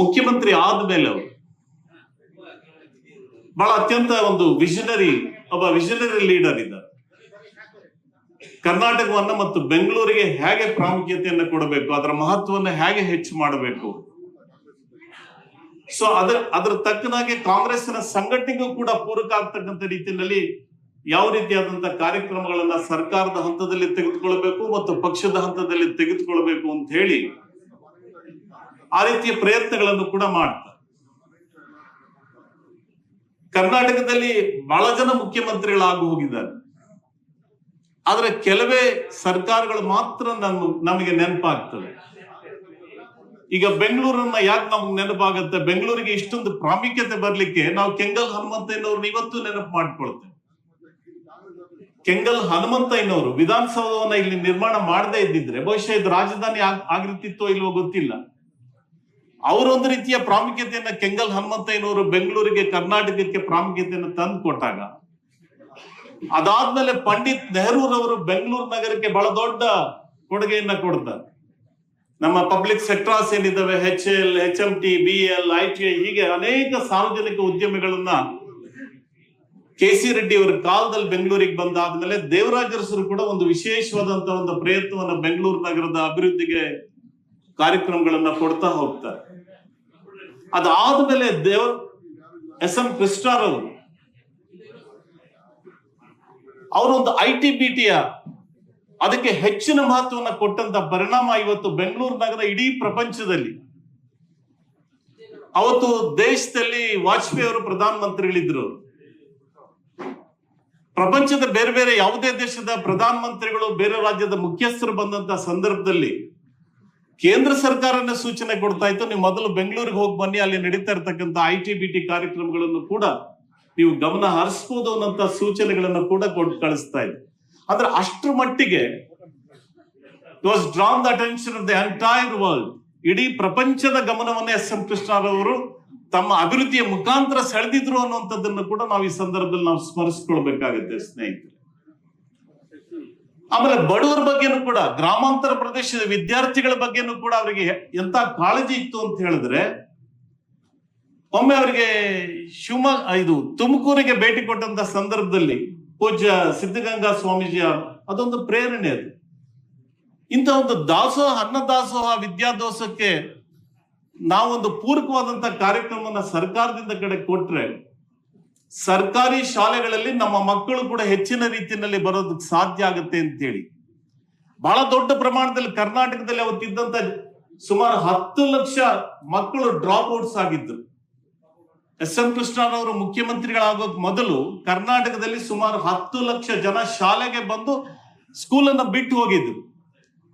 ಮುಖ್ಯಮಂತ್ರಿ ಆದ್ಮೇಲೆ ಅವರು. ಬಹಳ ಅತ್ಯಂತ ಒಂದು ವಿಷನರಿ ಒಬ್ಬ ವಿಷನರಿ ಲೀಡರ್ ಇದ್ದಾರೆ. ಕರ್ನಾಟಕವನ್ನ ಮತ್ತು ಬೆಂಗಳೂರಿಗೆ ಹೇಗೆ ಪ್ರಾಮುಖ್ಯತೆಯನ್ನು ಕೊಡಬೇಕು, ಅದರ ಮಹತ್ವವನ್ನು ಹೇಗೆ ಹೆಚ್ಚು ಮಾಡಬೇಕು? ಸೊ ಅದ್ರ ಅದ್ರ ತಕ್ಕನಾಗೆ ಕಾಂಗ್ರೆಸ್ನ ಸಂಘಟನೆಗೂ ಕೂಡ ಪೂರಕ ಆಗ್ತಕ್ಕಂಥ ರೀತಿಯಲ್ಲಿ ಯಾವ ರೀತಿಯಾದಂತಹ ಕಾರ್ಯಕ್ರಮಗಳನ್ನ ಸರ್ಕಾರದ ಹಂತದಲ್ಲಿ ತೆಗೆದುಕೊಳ್ಬೇಕು ಮತ್ತು ಪಕ್ಷದ ಹಂತದಲ್ಲಿ ತೆಗೆದುಕೊಳ್ಬೇಕು ಅಂತ ಹೇಳಿ ಆ ರೀತಿಯ ಪ್ರಯತ್ನಗಳನ್ನು ಕೂಡ ಮಾಡ್ತಾರೆ. ಕರ್ನಾಟಕದಲ್ಲಿ ಬಹಳ ಜನ ಮುಖ್ಯಮಂತ್ರಿಗಳಾಗಿ ಹೋಗಿದ್ದಾರೆ. ಆದ್ರೆ ಕೆಲವೇ ಸರ್ಕಾರಗಳು ಮಾತ್ರ ನಮ್ ನಮಗೆ ನೆನಪಾಗ್ತವೆ ಈಗ ಬೆಂಗಳೂರನ್ನ ಯಾಕೆ ನಮ್ಗೆ ನೆನಪಾಗತ್ತೆ? ಬೆಂಗಳೂರಿಗೆ ಇಷ್ಟೊಂದು ಪ್ರಾಮುಖ್ಯತೆ ಬರ್ಲಿಕ್ಕೆ ನಾವು ಕೆಂಗಲ್ ಹನುಮಂತಯ್ಯನವ್ರನ್ನ ಇವತ್ತು ನೆನಪು ಮಾಡ್ಕೊಳ್ತೇವೆ. ಕೆಂಗಲ್ ಹನುಮಂತಯ್ಯನವರು ವಿಧಾನಸೌಧವನ್ನ ಇಲ್ಲಿ ನಿರ್ಮಾಣ ಮಾಡದೇ ಇದ್ದಿದ್ರೆ ಬಹುಶಃ ಇದು ರಾಜಧಾನಿ ಆಗ್- ಆಗಿರ್ತಿತ್ತೋ ಇಲ್ವೋ ಗೊತ್ತಿಲ್ಲ. ಅವರೊಂದು ರೀತಿಯ ಪ್ರಾಮುಖ್ಯತೆಯನ್ನ ಕೆಂಗಲ್ ಹನುಮಂತಯ್ಯನವರು ಬೆಂಗಳೂರಿಗೆ, ಕರ್ನಾಟಕಕ್ಕೆ ಪ್ರಾಮುಖ್ಯತೆಯನ್ನು ತಂದು ಕೊಟ್ಟಾಗ, ಅದಾದ್ಮೇಲೆ ಪಂಡಿತ್ ನೆಹರೂರವರು ಬೆಂಗಳೂರು ನಗರಕ್ಕೆ ಬಹಳ ದೊಡ್ಡ ಕೊಡುಗೆಯನ್ನ ಕೊಡ್ತಾರೆ. ನಮ್ಮ public sectors ಏನಿದ್ದಾವೆ H L H M T B L I T I ಹೀಗೆ ಅನೇಕ ಸಾರ್ವಜನಿಕ ಉದ್ಯಮಿಗಳನ್ನ ಕೆ ಸಿ ರೆಡ್ಡಿ ಅವರ ಕಾಲದಲ್ಲಿ ಬೆಂಗಳೂರಿಗೆ ಬಂದಾದ್ಮೇಲೆ ದೇವರಾಜರಸರು ಕೂಡ ಒಂದು ವಿಶೇಷವಾದಂತಹ ಒಂದು ಪ್ರಯತ್ನವನ್ನ ಬೆಂಗಳೂರು ನಗರದ ಅಭಿವೃದ್ಧಿಗೆ ಕಾರ್ಯಕ್ರಮಗಳನ್ನ ಕೊಡ್ತಾ ಹೋಗ್ತಾರೆ. ಅದಾದ್ಮೇಲೆ ದೇವ, ಎಸ್ ಎಂ ಕೃಷ್ಣರವರು ಅವರೊಂದು ಐ ಟಿ ಬಿ ಟಿಯ ಅದಕ್ಕೆ ಹೆಚ್ಚಿನ ಮಹತ್ವವನ್ನು ಕೊಟ್ಟಂತ ಪರಿಣಾಮ ಇವತ್ತು ಬೆಂಗಳೂರು ನಗರ ಇಡೀ ಪ್ರಪಂಚದಲ್ಲಿ. ಅವತ್ತು ದೇಶದಲ್ಲಿ ವಾಜಪೇಯಿ ಅವರು ಪ್ರಧಾನ ಮಂತ್ರಿಗಳಿದ್ರು ಪ್ರಪಂಚದ ಬೇರೆ ಬೇರೆ ಯಾವುದೇ ದೇಶದ ಪ್ರಧಾನ ಮಂತ್ರಿಗಳು ಬೇರೆ ರಾಜ್ಯದ ಮುಖ್ಯಸ್ಥರು ಬಂದಂತ ಸಂದರ್ಭದಲ್ಲಿ ಕೇಂದ್ರ ಸರ್ಕಾರನೇ ಸೂಚನೆ ಕೊಡ್ತಾ ಇತ್ತು, ನೀವು ಮೊದಲು ಬೆಂಗಳೂರಿಗೆ ಹೋಗಿ ಬನ್ನಿ, ಅಲ್ಲಿ ನಡೀತಾ ಇರ್ತಕ್ಕಂಥ ಐ ಟಿ ಬಿ ಟಿ ಕಾರ್ಯಕ್ರಮಗಳನ್ನು ಕೂಡ ನೀವು ಗಮನ ಹರಿಸಬಹುದು ಅನ್ನೋಂಥ ಸೂಚನೆಗಳನ್ನು ಕೂಡ ಕೊಟ್ಟು ಕಳಿಸ್ತಾ ಇದೆ. ಅಂದ್ರೆ ಅಷ್ಟರ ಮಟ್ಟಿಗೆ was drawn the attention of the entire world ಇಡೀ ಪ್ರಪಂಚದ ಗಮನವನ್ನ ಎಸ್ ಎಂ ಕೃಷ್ಣರವರು ತಮ್ಮ ಅಭಿವೃದ್ಧಿಯ ಮುಖಾಂತರ ಸೆಳೆದಿದ್ರು ಅನ್ನುವಂಥದ್ದನ್ನು ಕೂಡ ನಾವು ಈ ಸಂದರ್ಭದಲ್ಲಿ ನಾವು ಸ್ಮರಿಸ್ಕೊಳ್ಬೇಕಾಗುತ್ತೆ, ಸ್ನೇಹಿತರೆ. ಆಮೇಲೆ ಬಡವರ ಬಗ್ಗೆನೂ ಕೂಡ, ಗ್ರಾಮಾಂತರ ಪ್ರದೇಶದ ವಿದ್ಯಾರ್ಥಿಗಳ ಬಗ್ಗೆನೂ ಕೂಡ ಅವರಿಗೆ ಎಂತ ಕಾಳಜಿ ಇತ್ತು ಅಂತ ಹೇಳಿದ್ರೆ, ಒಮ್ಮೆ ಅವರಿಗೆ ಶಿವಮೊಗ್ಗ ಇದು ತುಮಕೂರಿಗೆ ಭೇಟಿ ಕೊಟ್ಟಂತ ಸಂದರ್ಭದಲ್ಲಿ ಪೂಜ್ಯ ಸಿದ್ಧಗಂಗಾ ಸ್ವಾಮೀಜಿಯ ಅದೊಂದು ಪ್ರೇರಣೆ ಅದು. ಇಂಥ ಒಂದು ದಾಸೋಹ ಅನ್ನದಾಸೋಹ ವಿದ್ಯಾದೋಸಕ್ಕೆ ನಾವೊಂದು ಪೂರಕವಾದಂತ ಕಾರ್ಯಕ್ರಮವನ್ನ ಸರ್ಕಾರದಿಂದ ಕಡೆ ಕೊಟ್ರೆ ಸರ್ಕಾರಿ ಶಾಲೆಗಳಲ್ಲಿ ನಮ್ಮ ಮಕ್ಕಳು ಕೂಡ ಹೆಚ್ಚಿನ ರೀತಿಯಲ್ಲಿ ಬರೋದಕ್ಕೆ ಸಾಧ್ಯ ಆಗುತ್ತೆ ಅಂತ ಹೇಳಿ ಬಹಳ ದೊಡ್ಡ ಪ್ರಮಾಣದಲ್ಲಿ ಕರ್ನಾಟಕದಲ್ಲಿ ಅವತ್ತಿದ್ದಂತ ಸುಮಾರು ಹತ್ತು ಲಕ್ಷ ಮಕ್ಕಳು ಡ್ರಾಪ್ ಔಟ್ಸ್ ಆಗಿದ್ರು. ಎಸ್ ಎಂ ಕೃಷ್ಣರವರು ಮುಖ್ಯಮಂತ್ರಿಗಳಾಗೋಕ್ ಮೊದಲು ಕರ್ನಾಟಕದಲ್ಲಿ ಸುಮಾರು ಹತ್ತು ಲಕ್ಷ ಜನ ಶಾಲೆಗೆ ಬಂದು ಸ್ಕೂಲನ್ನು ಬಿಟ್ಟು ಹೋಗಿದ್ರು.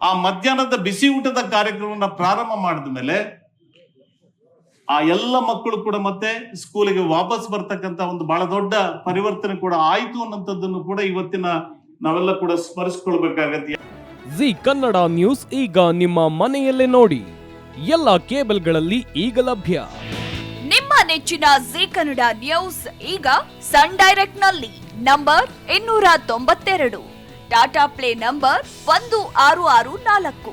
ಆ ಮಧ್ಯಾಹ್ನದ ಬಿಸಿ ಊಟದ ಕಾರ್ಯಕ್ರಮವನ್ನು ಪ್ರಾರಂಭ ಮಾಡಿದ ಮೇಲೆ ಆ ಎಲ್ಲ ಮಕ್ಕಳು ಕೂಡ ಮತ್ತೆ ಸ್ಕೂಲಿಗೆ ವಾಪಸ್ ಬರ್ತಕ್ಕಂತ ಒಂದು ಬಹಳ ದೊಡ್ಡ ಪರಿವರ್ತನೆ ಕೂಡ ಆಯ್ತು ಅನ್ನೋಂಥದ್ದನ್ನು ಕೂಡ ಇವತ್ತಿನ ನಾವೆಲ್ಲ ಕೂಡ ಸ್ಮರಿಸ್ಕೊಳ್ಬೇಕಾಗತ್ತೆ. ಜಿ ಕನ್ನಡ ನ್ಯೂಸ್ ಈಗ ನಿಮ್ಮ ಮನೆಯಲ್ಲೇ ನೋಡಿ. ಎಲ್ಲ ಕೇಬಲ್ಗಳಲ್ಲಿ ಈಗ ಲಭ್ಯ. ನಿಮ್ಮ ನೆಚ್ಚಿನ ಜಿ ಕನ್ನಡ ನ್ಯೂಸ್ ಈಗ ಸನ್ ಡೈರೆಕ್ಟ್ನಲ್ಲಿ ನಂಬರ್ ಇನ್ನೂರ ತೊಂಬತ್ತೆರಡು. ಟಾಟಾ ಪ್ಲೇ ನಂಬರ್ ಒಂದು ಆರು ಆರು ನಾಲ್ಕು.